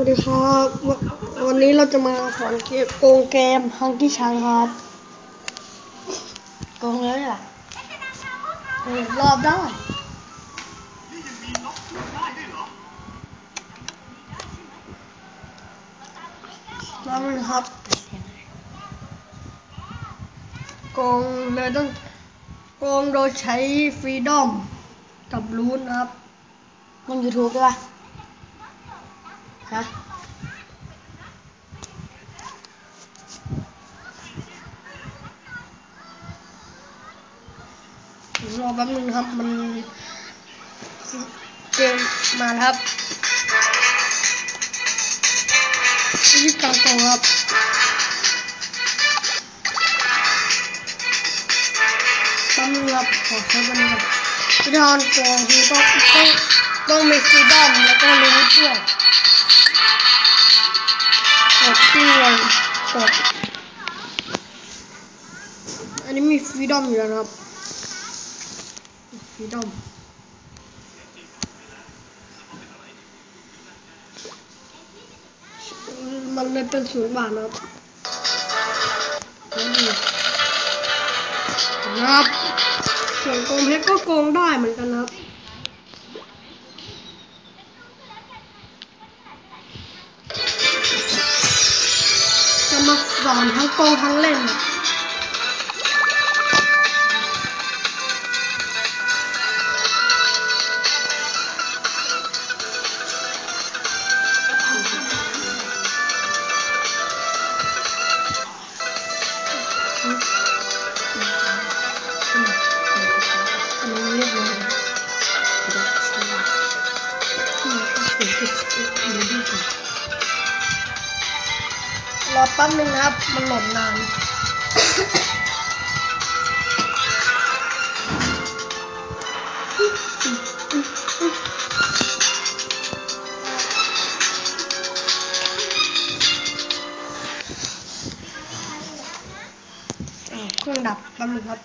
วัสดีครับ วันนี้เราจะมาสอนเกมโกงเกมฮังกี้ชังครับโกงเลยอะรอบได้รอบนึงครับโกงเลยต้องโกงโดยใช้ฟรีดอมกับรูนครับลงยูทูบด้วยปะ ฮะรอแป๊บนึงครับ มันเกมมาครับวิธีการโกงครับแป๊บนึงครับขอใช้แป๊บนึงครับวิธีการโกงคือต้องต้อง ต้องมีฟรีดอมแล้วก็ลิมิตด้วยกดที่เลยกดอันนี้มีฟรีดอมอยู่แล้วนะครับฟรีดอมมันเลยเป็นศูนย์บาทนะครับนะครับส่วนโกงเพชรก็โกงได้เหมือนกันครับ มาสอนทั้งโกงทั้งเล่น อแป๊บนึงนะครับ มันหล่นนานเครื่องดับแป๊บนึงครับ